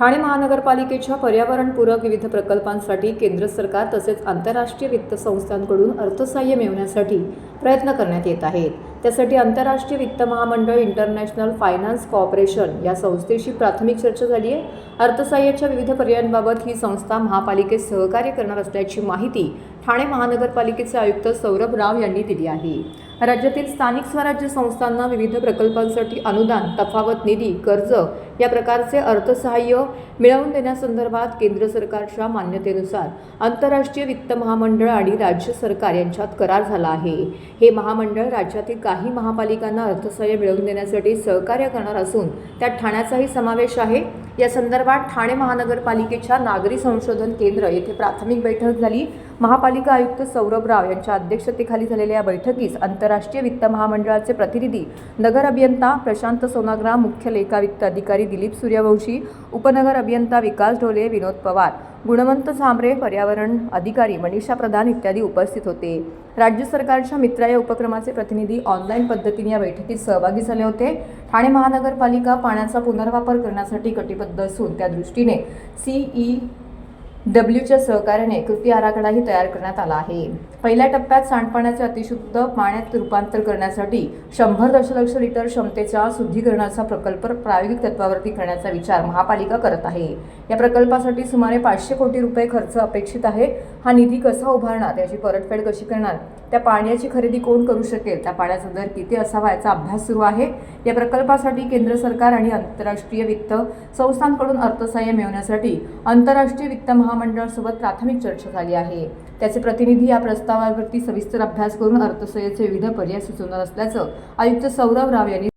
ठाणे महानगरपालिकेच्या पर्यावरणपूरक विविध प्रकल्पांसाठी केंद्र सरकार तसेच आंतरराष्ट्रीय वित्त संस्थांकडून अर्थसहाय्य मिळवण्यासाठी प्रयत्न करण्यात येत आहेत. त्यासाठी आंतरराष्ट्रीय वित्त महामंडळ इंटरनॅशनल फायनान्स कॉर्पोरेशन या संस्थेशी प्राथमिक चर्चा झाली आहे. अर्थसहाय्याच्या विविध पर्यायांबाबत ही संस्था महापालिकेत सहकार्य करणार असल्याची माहिती ठाणे महानगरपालिकेचे आयुक्त सौरभ राव यांनी दिली आहे. राज्यातील स्थानिक स्वराज्य संस्थांना विविध प्रकल्पांसाठी अनुदान तफावत निधी कर्ज या प्रकारचे अर्थसहाय्य मिळवून देण्यासंदर्भात केंद्र सरकारच्या मान्यतेनुसार आंतरराष्ट्रीय वित्त महामंडळ आणि राज्य सरकार यांच्यात करार झाला आहे. हे महामंडळ राज्यातील काही महापालिकांना अर्थसहाय्य मिळवून देण्यासाठी सहकार्य करणार असून त्यात ठाण्याचाही समावेश आहे. या संदर्भात ठाणे महानगरपालिकेच्या नागरी संशोधन केंद्र येथे प्राथमिक बैठक झाली. महापालिका आयुक्त सौरभ राव यांच्या अध्यक्षतेखाली झालेल्या या बैठकीस आंतरराष्ट्रीय वित्त महामंडळाचे प्रतिनिधी नगर अभियंता प्रशांत सोनाग्राम मुख्य लेखा वित्त अधिकारी दिलीप सूर्यवंशी उपनगर अभियंता विकास ढोले विनोद पवार गुणवंत झांबरे पर्यावरण अधिकारी मनीषा प्रधान इत्यादी उपस्थित होते. राज्य सरकारच्या मित्रा या उपक्रमाचे प्रतिनिधी ऑनलाईन पद्धतीने या बैठकीत सहभागी झाले होते. ठाणे महानगरपालिका पाण्याचा पुनर्वापर करण्यासाठी कटिबद्ध असून त्या दृष्टीने सीई डब्ल्यूच्या सहकार्याने कृती आराखडाही तयार करण्यात आला आहे. पहिल्या टप्प्यात सांडपाण्याचे अतिशुद्ध पाण्यात रूपांतर करण्यासाठी शंभर दशलक्ष लिटर क्षमतेच्या शुद्धीकरणाचा प्रकल्प प्रायोगिक तत्वावरती करण्याचा विचार महापालिका करत आहे. या प्रकल्पासाठी सुमारे पाचशे कोटी रुपये खर्च अपेक्षित आहे. हा निधी कसा उभारणार याची परतफेड कशी करणार त्या पाण्याची खरेदी कोण करू शकेल त्या पाण्याचा दर किती असावा याचा अभ्यास सुरू आहे. या प्रकल्पासाठी केंद्र सरकार आणि आंतरराष्ट्रीय वित्त संस्थांकडून अर्थसहाय्य मिळवण्यासाठी आंतरराष्ट्रीय वित्त महा महामंडळासोबत प्राथमिक चर्चा झाली आहे. त्याचे प्रतिनिधी या प्रस्तावावरती सविस्तर अभ्यास करून अर्थसहाय्याचे विविध पर्याय सुचवणार असल्याचं आयुक्त सौरभ राव यांनी